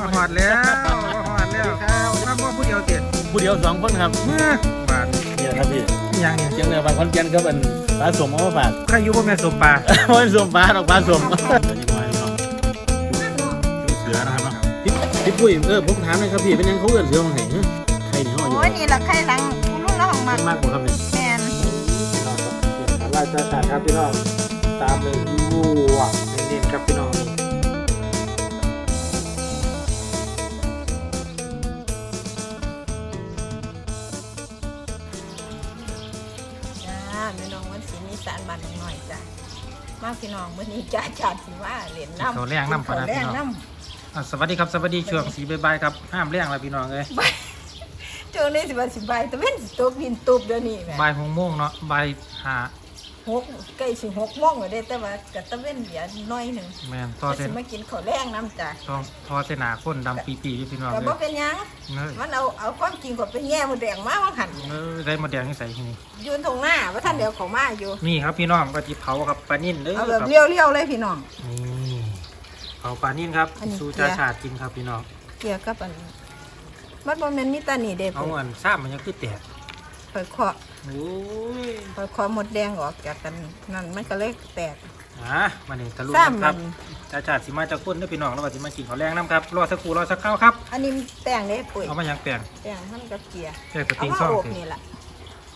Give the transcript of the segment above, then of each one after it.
มาหอดแล้วมาหอดแล้วมาบ่ผู้เดียวเจ็ดผู้เดียวสองคนครับเมื่อบาทเนี่ยครับพี่นี่ยังนี่เชียงเหนือบางคอนแก่นครับอันปลาสมเอามาฝากใครอยู่บ่แม่นสมปลาโอ้ยสมปลาดอกปลาสมนี่มาเนาะเสือนะครับเนาะพี่พี่ปุ้ยเออผมถามหน่อยครับพี่เป็นยังเขาเกิดเสือมาไหนใครนี่เขาอายุโอ้ยนี่ละไข่หลังรุ่นละของมัมันนมากกว่าครับเนี่ยแมนราชการครับพี่น้องตามเลยยู่ว่ะเน้นๆครับพี่น้อง จ้าแม่น้องวันศรีมีสารบันหน่อยจ้ะมาพี่น้องมื้อนี้จ้าจัดสิว่าเหรียญน้ำเขาแรงน้ำพเขานันแรพี่งน้องน้อะสวัสดีครับสวัสดีช่วงสีบายๆครับห้ามแรงแล้วพี่น้องเอ้ยำช่วงนี้สิว่าสิบใบตะเว้นสิตกดินตุบเดี๋ยวนี้แหม่บ่ายหกโมงเนาะบ่ายห้า หกใกล้สิหกโมงแล้วเด้แต่ว่าก็ตะเว้นเหลือน้อยหนึงแม่นทอก็เส้สินมากินข้าวแรงน้ำจ้ะทอทอเส้นหนาข้นดำปีๆอยู่พี่น้องแต่เลบ่ยเป็นหยังเนยมันเอาเอาความจริงก็ไปแง่มดแดงมาว่าหั่นเนยได้หมาแดงนี่ใส่ที่นี่ยืนตรงหน้าว่าท่านเดี๋ยวเขามาอยู่ นี่ครับพี่น้องปลาจิเผาครับปลานิ่นเด้อเอาคแบรับบเลี้ยวๆเลยพี่น้อง นี่เผาปลานิ่นครับอันนี้ สูเกลืจาอชาติกินครับพี่น้องเกี่ยวกับอัน มันบ่แม่นมีแตานี่เด้เอาเพิ่นอันซ้ำมันยังคือแตกค่อยเคาะ โอ้ยค่อยเคาะหมดแดงออกจากกันนั่นมันก็เลยแตกอะมานี่ตะลุซ้ำคมัรับนจาชาติสิมาจากคนเด้อพี่น้องแล้วว่าสิมากินข้าวแรงน้ำครับรอสักครู่รอสักครู่ครับอันนี้แป้งเด้ปุ๋ยเอามายังแปลงแป้งมันก็เกลียแปลงสปเอาริงมาซ่องอบสินี่ล่ะ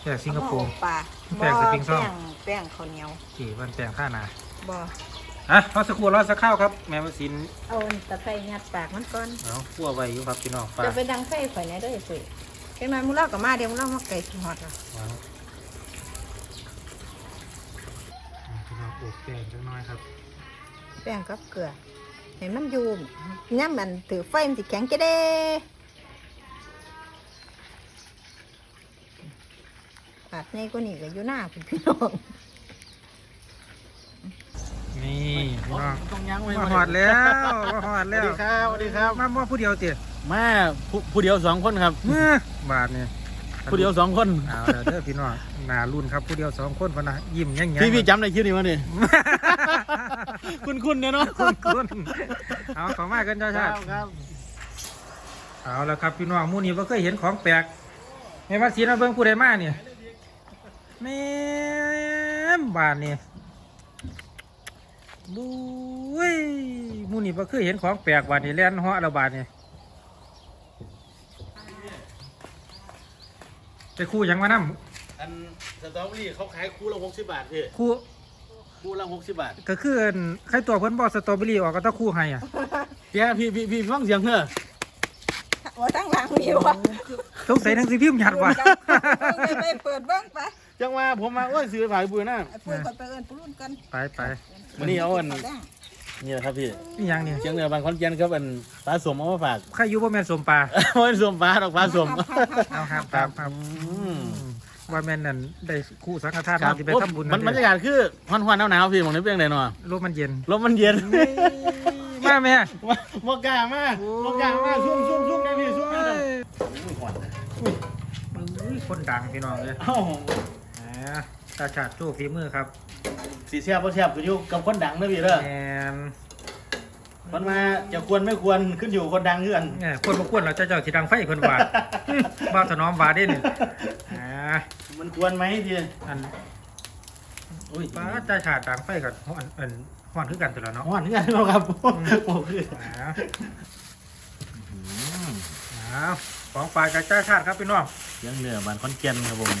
แปลงสิงคโปร์เอามาอบปลาแป้งสปริงซ่องแป้งแป้งข้าวเหนียวสี่วันแปลงข้านาบ่อะรอสักครู่รอสักข้าวครับแม่มาสินเอาอันตะไคร้ยัดปากมันก่อนเอาคั่วไว้อยู่ครับพี่น้องปลาจะไปดังไฟข่อยแหน่เด้อปุ๋ย จังนั้นมื้อเราก็มาเดี๋ยวมื้อเรามาไก่สิฮอดอะวางพี่น้องอบแป้งจังน้อยครับแป้งกับเกลือให้มันอยู่ย่ำมันถือไฟมันสิแข็งจะเด้ปาดนี่ก็นี่ก็อยู่หน้าพุ่นพี่น้องนี่พี่น้องต้องยั้งไว้มาหอดแล้วมาหอดสแล้วัสวดีครับสวัสดีครับ มาบ่ผู้เดียวเตี๋ย มาผู้ผู้เดียวสองคนครับ เมื่อบาทเนี่ยผู้เดียวสองคนเอาแล้วเด้อพี่น้องหนารุ่นครับผู้เดียวสองคนพะนะยิ้มแย้งๆพี่พี่จำได้คิดนี่มั้ยนี่ คุณคุณเนี่ยเนาะคุณคุณเอาขอมากันเจ้าชาติครับเอาแล้วครับพี่น้องหมู่นี้บ่เคยเห็นของแปลกแม่ว่าสีนะเบิ่งผู้ใดมาเนี่ยแม่มบาทนี่บุ้ยหมู่นี้บ่เคยเห็นของแปลกบาทนี่แล่นเหาะแล้วบาทนี่ ไปคู่หยังมานำอันสตรอเบอรี่เขาขายคู่ละหกสิบบาทพี่คู่คู่ละหกสิบบาทก็คืออันใครตัวเพิ่นบอกสตรอเบอรี่ออกก็ต้องคู่ให้อะพี่พี่พี่พี่ฟังเสียงเถอะว่าตั้งหลังนี่วะสงสัยหนังสือพิมพ์หยัดว่ะไปเปิดเบิ้งไปจังว่าผมมาโอ้ยซื้อฝ่ายบุญนะไอ้ปุ้ยก่อนไปเอิ้นปุ้รุ่นกันไปไปวันนี้เอาอัน นี่แหละครับพี่นี่หยังเนี่ยเชียงเหนือบางคอนแก่นครับอันปลาสมเอามาฝากใครอยู่บ่แม่นสมปลาโอ้ยสมปลาดอกปลาสม เอาครับครับครับอืม ว่าแม่นนั่นได้คู่สังฆทานครับที่ไปทำบุญมันบรรยากาศคือฮอนฮอนๆหนาวๆพี่หมองนี้เพียงไหนเนาะลมมันเย็นลมมันเย็นมาแม่มาโมกล้ามากโมกล้ามากซุ่มซุ่มซุ่มได้พี่ซุ่มได้อุ้ยคนดังพี่น้องเลย เอ้าแหมตาชาติโจ้ฝีมือครับ สีเสียบบ่เสียบก็อยู่กับคนดังนะพี่เด้อแหมมันมาจะควรไม่ควรขึ้นอยู่กับคนดังเพื่อนเนี่ยคนบ่ควรเราจะเจ้าสิดังไฟเพิ่นว่าบ้าถนอมว่าเด้นี่แหมมันควรไหมพี่อันอุ้ยป้าตาชาติดังไฟกับฮ้อนอันฮ้อนคือกันตัวละเนาะฮอนเพื่อนเราครับโอ้คือเอาเอาของฝ่ายกับจ้าชาติครับพี่น้องเสียงเหนือบานคอนแก่นครับผม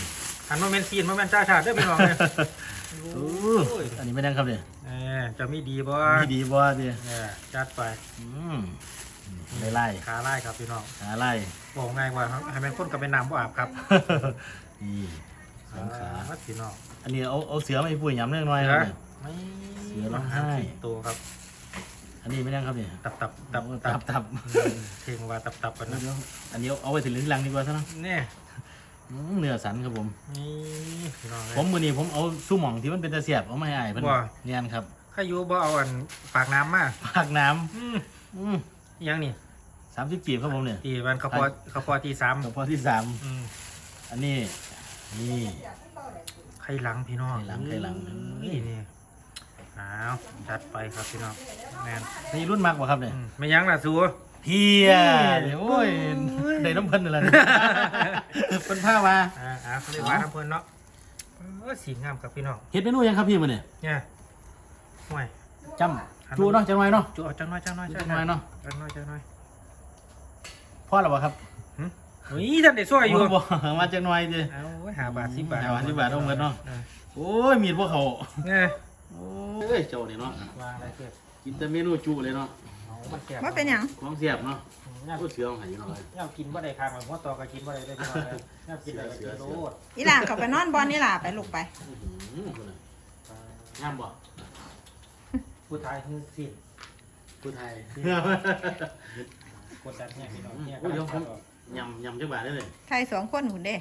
หันมาเมนซีนมาเมนจ้าชาติเด้อพี่น้องเลย โอ้อันนี้ไม่ดังครับเนี่ยเออจะมีดีบ่มีดีบ่พี่เออจัดไปอืมไล่ไล่ขาไล่ครับพี่น้องหาไล่บอกง่ายว่าให้แม่นคนกับเป็นน้ำบ่อาบครับนี่สองขาเออพี่น้องอันนี้เอาเอาเสือมาให้ปุ้ยย้ำเรื่องน้อยครับเนี่ยไม่เสือร้องไห้ตัวครับอันนี้ไม่ดังครับเนี่ยตับตับตับตับตับอืมเพลงว่าตับตับกันนะเดี๋ยวอันนี้เอาไว้ถึงลิ้นหลังดีกว่าซะนะเนี่ย อืมเนื้อสันครับผม นี่พี่น้องเลย ผมมือนี้ผมเอาสู้หม่องที่มันเป็นตะเสียบเอามาให้อ้ายเพิ่นว่าเนียนครับข้าอยู่บ่เอาอันปากน้ำมาปากน้อืมำอืมอิหยังนี่สามสิบกีบครับผมเนี่ยตีวันเขาพอเขาพอตีสามตัวพอที่สามอืมอันนี้ นี่ ไข่หลังพี่น้องไข่หลังไข่หลัง นี่นี่อ้าวจัดไปครับพี่น้องแมนนี่รุ่นมากกว่าครับเนี่ย อืมไม่ยั้งล่ะสู เฮียโอ้ยได้น้ำเพิ่นอะไรเป็นผ้ามาอ่าอ่าเขาเรียกว่าน้ำเพลินเนาะเออสีงามครับพี่น้องเฮ็ดเมนูยังครับพี่มันเนี่ยเนี่ยห่วยจำจูเนาะจังไรเนาะจุเอาจังน้อยจังน้อยจังน้อยเนาะจังน้อยจังน้อยพ่อหรอวะครับเฮ้ยท่านได้ช่วยอยู่บ่มาจังน้อยดิเอาไว้หาบาทสิบบาทหาบาทสิบบาทเอาเงินเนาะออโอ้ยมีดพวกเขาเนี่ยโอ้ยเจ้านี่เนาะวางอะไรเก็บกินแต่เมนูจูเลยเนาะเอา มันแสบว่าเป็นหยังของเสียบเนาะย่าก็เสือของหายอยู่เนาะย่ากินบ่ได้ครับหัวต่อก็กินบ่ได้เลยพี่น้องเลยย่ากินอะไรก็กินโลดอีหล่าเขาไปนอนบอลนี่ล่ะไปลูกไปอื้อหือคนน่ะงามบ่ผู้ชายคือสิ้นผู้ไทยกดดันเนี่ยพี่น้องเนี่ยโอ้ยเดี๋ยวผมยำยำจังบาทได้เลยไทยสองคนหุ่นเด้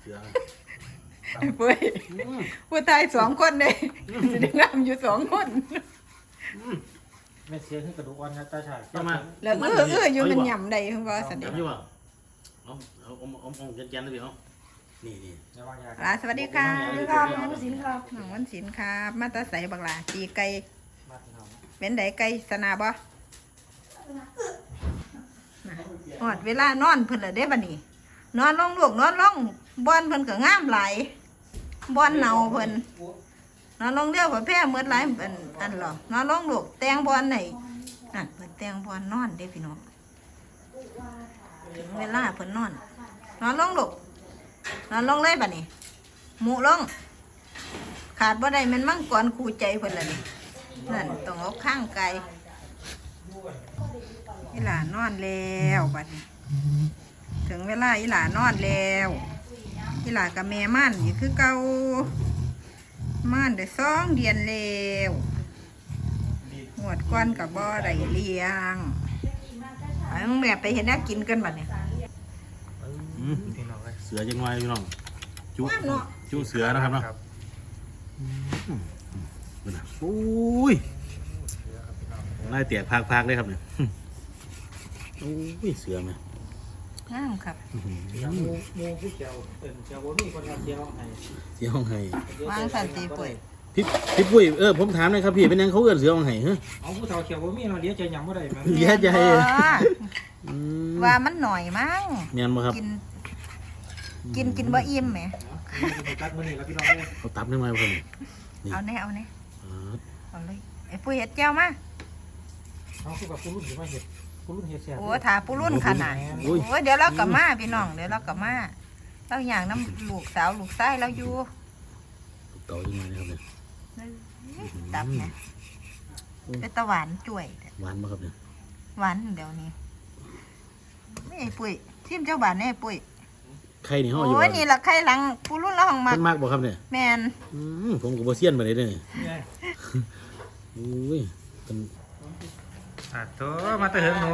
เสือเว้ยอืมผู้ไทยสองคนเด้สิได้งามอยู่สองคน อืมไม่เสียขึ้นกระดูกอ่อนนะตาชายเข้ามาแล้วเออเอออยู่มันหย่ำใดเพิ่นว่าสันเด้ยำอยู่บ่เอาเอาเอาเอาเอาแกนๆเลยพี่เอานี่นี่ระวังยาลาสวัสดีครับครับน้องวันศิลป์ครับ น้องวันศิลป์ครับ มาแตาใสบักหลาตีไก่มาพี่น้องเป็นไดไก่สนาบ่น่ะฮอดเวลานอนเพิ่นละเด้บัดนี้ นอนลงลูกนอนลงบอนเพิ่นก็งามหลายบอนเนาเพิ่น นอนลงเดียวก็แพ้หมดหลายอันอันหรอนอนลงลูกแตงบอนไหนนั่นเพิ่นแตงบอนนอนเด้พี่น้องถึงเวลาเพิ่นนอน นอนลงลูกนอนลงเลยบัดนี้หมูลง ขาดบ่ได้มันมั่งก่อนคู่ใจเพิ่นละนี่นั่นต้องเอาข้างไกลอีหลานอนแล้วบัดนี้ ถึงเวลาอีหลานอนแล้วอีหลากับแม่ม่านอยู่คือเก่า ม่านได้สองเดือนแล้วหวดก้อนกับบ่ได้เลี้ยงไปมึงแม่ไปเห็นแนวกินกันบัดเนี่ยอืมพี่น้องเลยเสือจังน้อยพี่น้องจุว่าเนาะจุเสือนะครับเนาะครับเบิ่งนะโอ้ยไล่เตียกพากๆเลยครับเนี่ยโอ้ยเสือไหม งามครับอื้อหือเดี๋ยวหมูหมูผู้เจียวเป็นเจียวบ่มีคนทำเจียวให้เสือของไห้วางสันติป่วยพี่พี่ปุ้ยเออผมถามหน่อยครับพี่เป็นยังเขาเอื้อนเสือของไห้ฮะเอาผู้เฒ่าเขียวบ่มีเราะเลี้ยงใจหยังบ่ได้แม่นเลี้ยใจแม่นบ่อืมว่ามันหน่อยมั้งเมียนบ่ครับกิน กินกินบ่อิ่มแหมตัดมื้อนี้แล้วพี่น้องเลยเขาตับได้ไหมคนนี้นี่เอาแน่เอาแน่อ๋อเอาเลยไอ้ปุ้ยเห็ดแก้วมาเอาคือกับผู้รุ่นสิมาเฮ็ด ผู้รุ่นเฮ็ดแซ่บโอ้ถาปุรุ่นขนาดโอ้ยโอ้ยเดี๋ยวเรากลับมาพี่น้องเดี๋ยวเรากลับมาเราอย่างน้ำลูกสาวลูกชายเราอยู่เก่าจังเลยนะครับเนี่ยตับเนี่ยเป็นตะหวานจ่วยหวานบ่ครับเนี่ยหวานเดี๋ยวนี้นี่ไอ้ปุ้ยทิมเจ้าบ้านนี่ไอ้ปุ้ยไข่นี่ห่ออยู่โอ้บ่ยนี่ละไข่หลังปุรุ่นเราห้องมาเพิ่นมากบ่ครับเนี่ยแมนอืมผมก็บ่เซียนบ่ได้เด้อนี่เนี่ยโอ้ยเป็น อะโตมาแตะเหิงหนู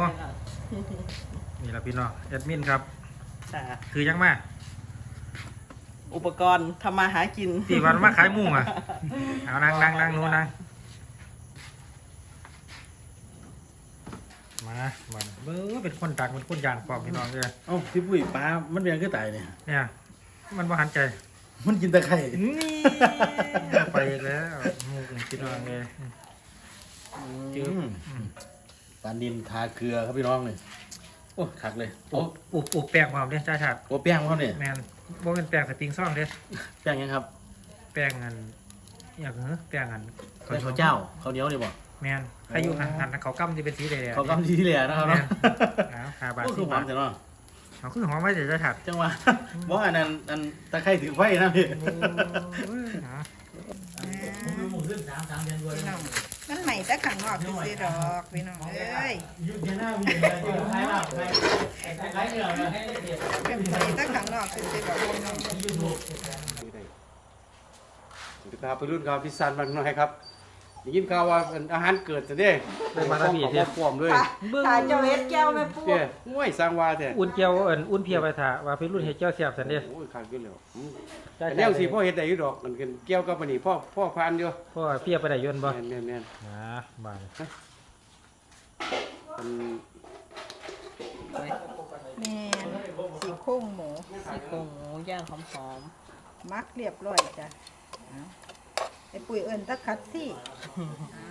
นี่ล่ะพี่น้องแอดมินครับค่ะคือยังมาอุปกรณ์ทำมาหากินที่วันมาขายหมูอะเอานั่งนั่งนั่งหนูนั่งมามันเบ้อเป็นคนดังเป็นคนย่างปลอมพี่น้องเลยเอ้าพี่ปุ้ยปลา มันเป็นหยังคือตายเนี่ย เนี่ย มันบ่หันใจ มันกินแต่ไข่นี่ไปแล้วหมูกินน้องเลยจืดอืม ปลานินทาเกลือครับพี่น้องเลยโอ้คักเลยปลูกปลูกปลูกแป้งความเด้จ้าชาติโอ้แป้งเขาเนี่ยแมนบ่เป็นแป้งสปริงซ่องเด้แป้งยังครับแป้งอันอยากเหรอแป้งอันแป้งข้าวเจ้าข้าวเหนียวนี่บ่แมนใครอยู่หันหันเขากำที่เป็นสีแดงๆเขากำที่เหลือนะครับเนาะเอาหาบาทก็สิคือหอบามทแต่เนาะเอาคือหอมไว้เดี๋ยวจะถัดจังหวะบ่อันนั้นอันตะไคร้ถือไฟนะพี่โอ้ยเอาผมดูหมูขึ้นสามสามเดือนกว่าพี่น้อง มันใหม่แต่ขังนอกซื้อดอกพี่น้องเอ้ยอยู่ที่หน้ามีอยเอเนี่ยให้เด็กเป็นใหม่แต่ขังนอกซื้อดอกพี่น้องยูทูบสวัสดีครับพี่รุ่นครับพี่ซันบางน้อยครับ ได้ยินข่าวว่าเป็นอาหารเกิดจะได้เป็นมาตาบีขเทียองปลอมด้วยตาเจ้าเฮ็ดแก้วแม่ปูเจ้ง่วยสร้างว่าแท้อุ่นเจียวเอิ้นอุ่นเพียไปถ่าว่าเป็นรุ่นเฮ็ดเจ้าเสียบสันเด้โอ้ยขาดขึ้นแล้วอืมจ้าแต่แนวสิพ่อเฮ็ดได้อยู่ดอกมันเป็นเกี่ยวกับอันนี้พ่อพ่อพานอยู่เพราะว่าเพียไปได้ยนต์บ่แม่นแม่นแม่นอ่าบาดมันแม่สีโครงหมูซี่โครงหมูย่างหอมมักเรียบร้อยจ้ะเอา ไอ้ปุ๋ยเอิญตะคัดที่เอา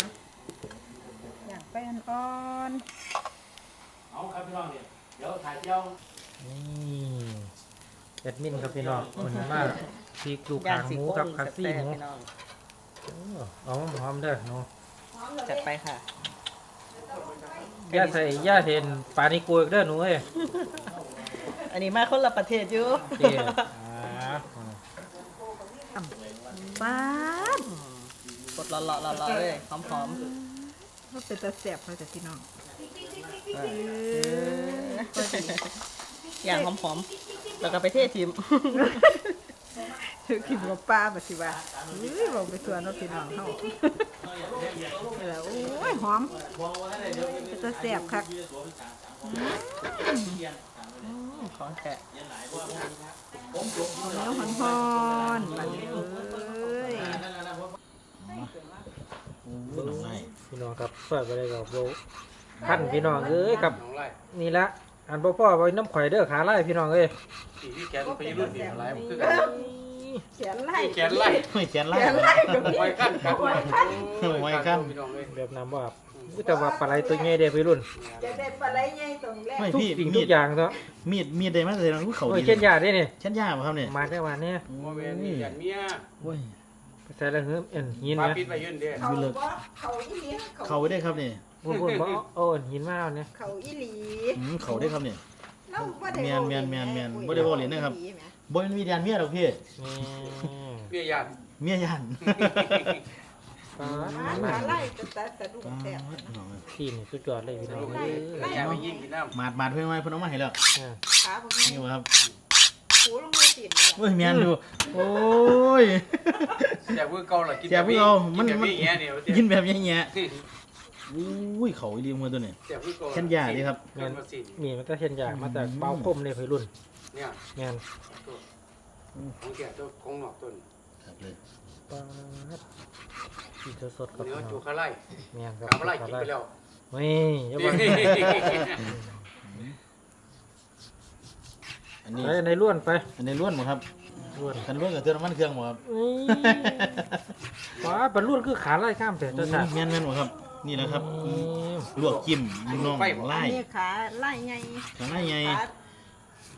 อยากไปอ่อนเอาครับพี่น้องเนี่ยเดี๋ยวถ่ายเที่ยวนี่แอดมินครับพี่น้องคนนี้มาพีกลูกย่าหางงสีหมูโค้กับงคาซี่แซ่บหมูๆพี่น้องโอ้เอาหอมเด้อหนูจัดไปค่ะย่าใส่ย่าเห็นปลานิโกอีกเด้อหนูเอ้ยอันนี้มาคนละประเทศอยู่เจ้อ่าป้า ดกดรอรอรอรอเลยหอมหอมว่าเป็นตาแซ่บเขาจะพี่น้องๆอย่างหอมหอมๆแล้วก็ไปเทศทีมถือกินกับป้าบัดสิว่าอุ้ยบอกไปส่วนเนาะพี่น้องเฮาแล้วโอ้ยหอมเป็นตาแซ่บคักของแท้เนื้อหอนหอนๆบันเอ้ย โอ้ยน้องไล่ พี่น้องครับเปิดไปเลยกับโบพันพี่น้องเอ้ยกับ น้องไล่นี่ละอันพ่อพ่อไว้น้ำข่อยเด้อขาไล่พี่น้องเอ้ยที่ที่แกนไปรุ่นนี่อะไรมันคือกันเขียนไล่แกนไล่ไม่แกนไล่เขียนไล่กับพี่ไว้ขั้นกันไว้ขั้นไว้ขั้นพี่น้องเลยแบบน้ำว่าอุ๊ยแต่ว่าปลาไหลตัวใหญ่เด้อพี่รุ่นจะได้ปลาไหลใหญ่ตรงแรกไม่ทุกพี่สิ่งมีทุดกอย่างเนาะมีดมีดได้มาเลยนะเขาโอ้ยดีเช่นยาได้นี่เช่นยาป่ะครับเนี่ยมาได้วันนี้โมเมนนี่ยันเมียโอ้ยไป ใส่ละเหือเอ็นหินมานะปิดไปยืนเด้เขาบ่เขาอีหลีเขาไว้ได้ครับเนี่ยพูดพูดบอกโอ้เอ็นหินมาเอาเนี่ยเขาอีหลีอืมเขาได้ครับเนี่ยเราบ่ได้แม่นแม่นแม่นแม่นบ่ได้เว้าเล่นนะครับบอยมันมีแดนเมียหรอกพี่นี่เมียยันเมียยันปลาปลาไหลจะตะตะดุกแซ่บที่นี่สุดยอดเลยพี่น้องเอ้ยไล่ไปยิงกินน้มาดมาดเพื่อนไว้เพิ่นเอามาให้แล้วอ่าขาพวกนี่นี้วะครับ หูลงมาติดเลยเว้ยเมียนดูโอ้ยแต่เพื่อเก่าหรอกินแซ่บเพิ่งเอามันกินแบบมัน นี้แง่เนี่ยกินแบบแย่ๆอุ้ยเขาอีเลียมมือตัวนี้แต่เพื่อเก่าเช่นยาดิครับเงินมาสินี่มันจะเช่นยามาจากเป้าคมเลยพี่รุ่นเนี่ยแม่นของแก่ตัวของหนอกต้นครับเลยปลาที่สดๆกับเนื้อจูคาไล่แม่นครับกาไล่กินไปแล้ว นี่อย่าบอก อันนี้ไปในล้วนไปอันนี้ล้วนบ่ครับล้วนคันล้วนกับเตือนน้ำมันเครื่องบ่ครับนี่ปลาเป็นล้วนคือขาไล่ข้ามแต่เจ้าชาติแม่นแม่นบ่ครับนี่แหละครับอืมลวกจิ้มน้องไล่นี่ขาไหลใหญ่ข้างในไงขา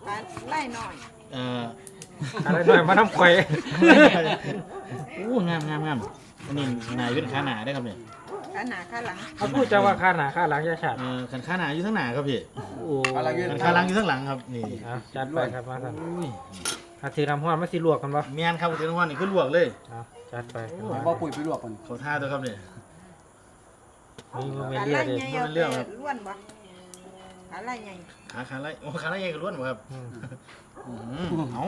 ขาไหลน้อยเอ่ออะไรหน่อยมาน้ำข่อยอู้งามงามงามอันนี้นายเป็นขาหนาได้ครับเนี่ย ขาหน้าขาหลังเขาพูดจะว่าขาหนาขาหลังจะฉาดเอ่อขันขาหนาอยู่ทั้งหนาครับพี่โอ้อะไรยืนขันขาหลังอยู่ทั้งหลังครับนี่อะจัดไปครับมาสั่นอุ้ยอาทีน้ำห้อนมาสิลวกกันปะแม่นครับเตือนว่านี่คือลวกเลย อะจัดไปบ่ปุ๋ยไปลวกมันเขาท่าตัวครับเนี่ยมีมือเมขาเลีไหลยเลยใหญ่เอามันเลืแต่อกครับล้วนบ่ขาไหลใหญ่ขาขาไล่โอ้ขาไล่ใหญ่กับล้วนบ่ครับอืมอืมเอา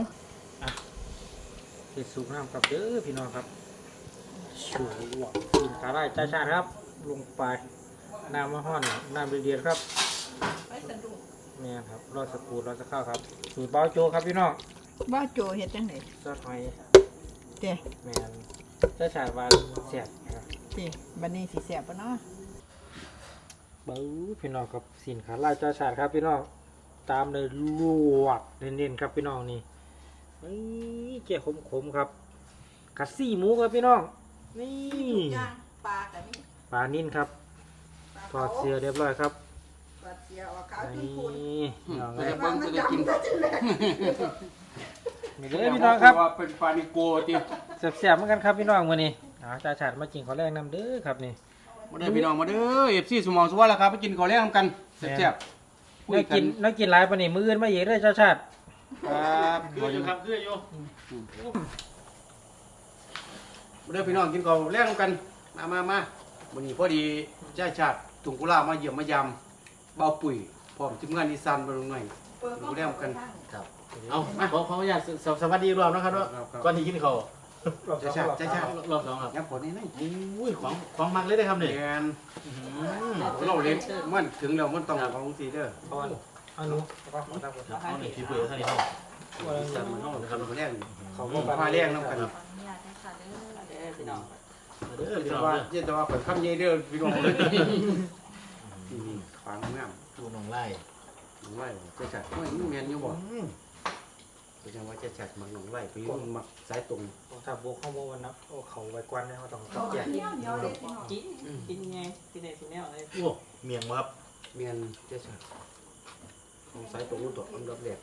ติดสูบน้ำกับเด้อพี่น้องครับ ชูวกกินขาไล่จ้าชาติครับ ลงไปน้ำมะห้อนน้ำเดือดครับเนี่ยครับรอสักครู่รอสักข้าวครับสูตรเบาโจครับพี่น้องบ่โจเฮ็ดจังได๋ซอสหอยเจ้แมนจ้าชาติวานเสียบนะครับเจ้บัดนี้สิแซ่บปะเนาะเบ้าพี่น้องครับสินค้าไล่จ้าชาติครับพี่น้องตามเลยลวกเน้นๆครับพี่น้องนี่นี่เจ๊ขมๆครับกัดซี่หมูครับพี่น้อง นี่ย่างปลาก็มีปลานิ่นครับปลาถอดเสื้อเรียบร้อยครับปลาเสียออกขาวนี่จุ่นพี่น้องจะเอ้ยเบิ่งจะกินนี่เลยพี่น้องครับว่าเป็นปานิโกติเสียบๆเหมือนกันครับพี่น้องมื้อนี้เอาจ้าชาติมากินข้าวแรกนำเด้อครับนี่มาเด้อพี่น้องมาเด้อ FC สมองสวัสดิ์แล้วครับไปกินข้าวแลงกันแซ่บๆคุน่ายกินน่ากินหลายปานนี้มื้ออื่นมาอีกเด้อจ้าชาติครับคืออยู่ครับคืออยู่มา เด้อพี่น้องกินข้าวแลงกันมามามาวันนี้พอดีจ้าชาติตุงกุลามาเยี่ยมมายามเบาปุ๋ยพร้อมทีมงานอีสานบ่ลงหน่อยเปิดดูแล้วกัน ครับเอาขอขออนุญาตสสวัสดีอีกรอบนะครับว่าครับครับ ก่อนที่กินข้าวจ้าชาติจ้าชาติรอบสองครับยับผลนี่นั่นอุ้ยของของมักเลยได้อครับแมเนี่ยนเราเล่นมันถึงแล้วมันต้องของสีเด้อเอาอันเอาหนูเอาของตามผมเอาหนึ่งที่เปลือกเท่านี้ครับจัดมันเฮาครับแรงเขาเขาบ่บ่พาแรงนำกัน เด้อพี่น้องเด้อเออพี่จะน้องว่าเด้อจะว่าเปิดคำใหญ่เด้อพี่น้องเลยนี่ฟังงามดูน้องไล่หนองไร่จะจัดโอ้ยมันแม่นอยู่บ่อืมก็จังว่าจะจัดมักหนองไร่ไปอยู่มักสายตรงถ้าบวกเข้าบ่วันนับโอ้เขาไว้กวนเนี่ยเขาต้องเขาแยกเหนียวเหนียวเลยพี่น้องกินกินไงกินได้สิแนวเลยโอ้เมียงบ่ครับเมียนจะจัดสายตรงนู้นตัวอันดับแรก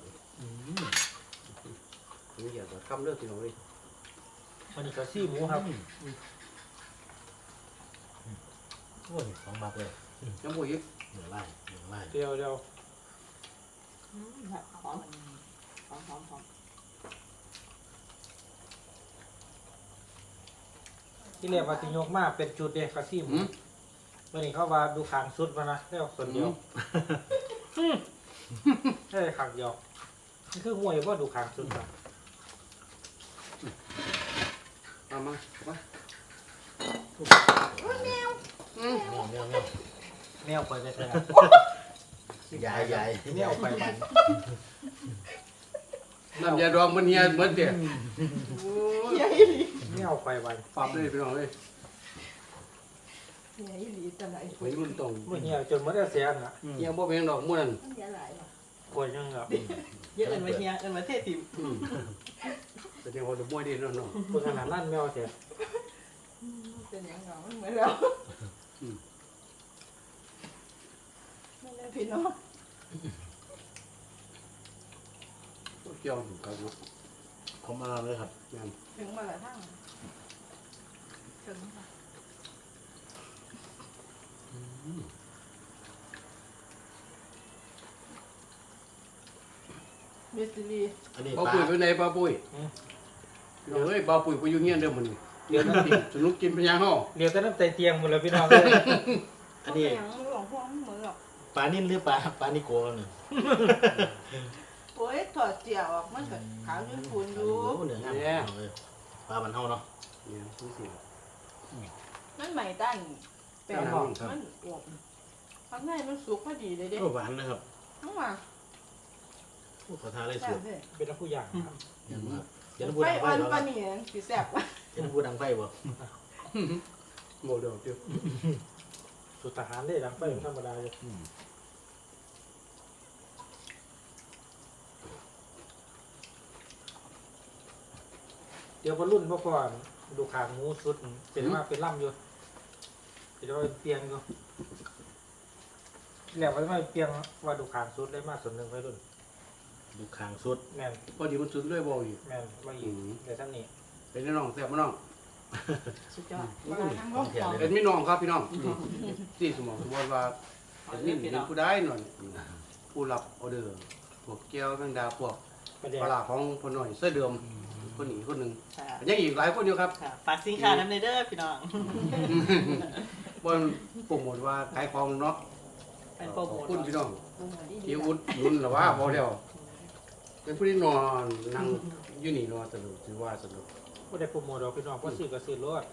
อันนี้อยากจะคำเลือกพี่น้องเลย อันนี้ก็ซี่หมูครับโอ้ยสองบาทเลยยังบ่อีกเหนือไล่เหนือไล่เดียวเดียวหอมหอมหอมหอมที่เรียกว่าสิยกมาเป็นจุดเด็กก็ซี่หมูวันนี้เขาว่าดูขางสุดมานะเรียกว่าส่วนเดียวใช่ขางเดียวนี่คือหวยว่าดูขางสุดมา มามามาแมวแมวแมวแมวไปแท้ใหญ่ใหญ่ๆแมวไปมันน้ำยาดองมันเฮียเหมือนเดียใหญ่หลีแมวไปวันปรับเลยพี่น้องเลยใหญ่หลีจังไหนไว้รุ่นตรงเมื่อเหี่ยวจนมันได้เสียนอะเฮียบ่แพงดอกมื้อนั้นมันเยอะหลายว่ะปวดยังแบบเยอะเอินมาเฮียเอินมาเททิม แสดงว่าจะมวยดีเนาะเนาะปวดขนาดนั้นแมวเสียเป็นยังไงมันเหมือนเราไม่ได้พี่น้องเกี่ยวถึงกันเนาะผมมาเลยครับแม่นถึงมาละทั้งถึงค่ะมิ สซิลีอันนี้บ่ปลา ปุ๋ยไปไหนบ่ปุ๋ยพี่น้องเอ้ยบ่ปุ๋ยไปอยู่เฮียนเด้อมื้อนี้เรียวสน้นุกสนุกกินเป็นยังเฮาำเรียวแต่น้ำใจเตียงหมดเลยพี่น้องเลยอันนี้ยังหลวงพ่อเหมือนหรอกปลานิ่นหรือปลาปลานิโก้นี่โอ้ยถอดเจียวออกมันก็ขาวยืนฟูนอยู่โอ้เหนืองามเลยปลาบันเฮาเนาะเนี่ยดูสิมันใหม่ตั้งเป็นตั้งหอมครับมันอวบข้างในมันสุกพอดีเลยเด้โอ้หวานนะครับ ทั้งมาโอ้ ขอทานเลยแซ่สุบดเลยเป็นนักผู้ใหญ่ครับยังครับเดี๋ยวพูดไฟดังไฟอ่อนบ่ปานนี้สิแซ่บว่ะเดี๋ยวพูดดังไฟบ่บ่เด้อเด้อสุดทหารได้ดังไปธรรมดาเลยเดี๋ยวบรรลุนพ่อก่อนดูขางหมูสุดเป็นว่าเป็นล่ำอยู่เป็นว่าเป็นเปียงอยู่แล้วว่าไม่เปียงว่าดูขางสุดได้มากส่วนหนึ่งไปรุ่น ดูคางสุดแม่นพอดีมันสุดเลยบ่อีกแม่นว่าอีกแต่ท่านนี้เป็นน้องแซ่บบ่น้องสุดยอดมาทั้งรอบหอมเป็นพี่น้องครับพี่น้องที่สมองสมมติว่าเป็นนี่เป็นผู้ได้หน่อยผู้รับออเดอร์พวกแก้วแมงดาพวกประเด็นปลาของพ่อหน่อยเสื้อเดิมคนนี้คนหนึ่งค่ะยังอีกหลายคนอยู่ครับค่ะฝากสินค้าน้ำในเด้อพี่น้องบนโปรโมทว่าขายของเนาะเป็นโปรขโมอบทคุณพี่น้องโปรโมทดีที่ๆอุดหนุนหรือว่าพอแล้ว เป็นผู้ที่นอนนั่งอยู่นี่นอนสนุกถือว่าสนุกไม่ได้โปรโมทเราพี่น้องเพราะซื้อก็ซื้อรถ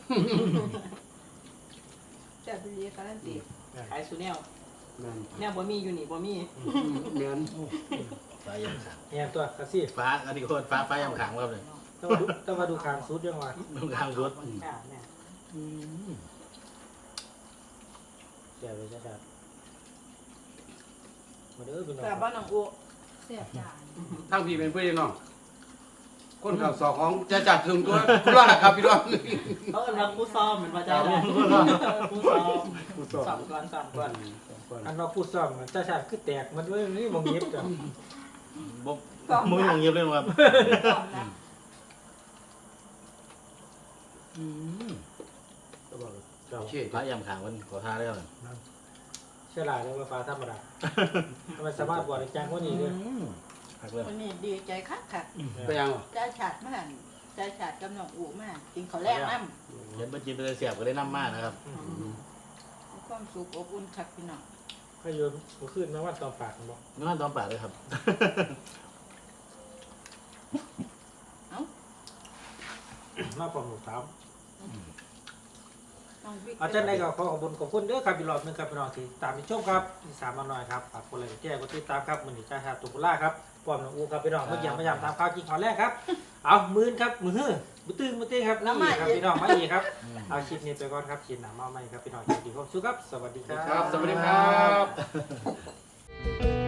แซ่บดีการันตีขายสูแนวแม่นแนวบ่มีอยู่นี่บ่มีแม่นปลายำขางเนี่ยตัวกระซี่ปลาอันนี้ก็ปลาปลายำขางครับเลยต้องมาดูต้องมาดูขางสุดยังไงดูคางสุดค่ะแม่เสียเลยจ้ามาเด้อพี่น้องแต่บ้านน้องอูแซ่บจ้า ทั้งพี่เป็นผู้ที่น้องคนข่าวสอบของจะจัดถึงตัวคุณล่าครับพี่น้องเขาเอิ้นว่าผู้ซ้อมเหมือนว่าจ้าเนี่ยผู้ซ้อมผู้สอบซ้อมก่อนซ้อมก่อนอันว่าพูดซ่อมมันจ้าชาติคือแตกมันด้วยนี่มองยิบจ้ะบ่มือของเย็บเลยครับซ้อมนะเจ้าเช่ปลายำขางมันขอทานได้ครับเชื่อหลายเลยว่าฟ้าธรรมดามันสามารถบวชจางว่านี้เลย หักเลยวันนี้ดีใจคักค่ะไปยังเหรอจ้าฉาดมาหันจ้าฉาดกับน้องอูมากินข้าวแรกน้ำเห็นมันกินไปเลยเสียบก็ได้น้ำมากนะครับมีความสุขอบอุ่นคักพี่น้องก็โยนหัวขึ้นมาว่าตอนปากบอกไม่ว่าตอนปากเลยครับ มาปอมหมูสาม น้องบิ๊กอาจารย์ในก็ขอขอบคุณขอบคุณเด้อครับอีกรอบหนึงครับพี่น้องที่ตามที่ชมครับที่สามมาหน่อยครับฝากคนเลยแจ้งกดติดตามครับมือหนีจ้าชาตุกุล่าครับปอมหนองอูครับพี่น้องมาเยี่ยมมายามตามข่าวจริงข่าวแรกครับ เอามือนครับมือฮื้อมือตึงมือตึงครับนี่ครับพี่น้องมาอีกครับเอาคลิปนี้ไปก่อนครับคลิปหนามาใหม่ครับพี่น้องสวัสดีครับสุขครับสวัสดีครับ ครับ สวัสดีครับ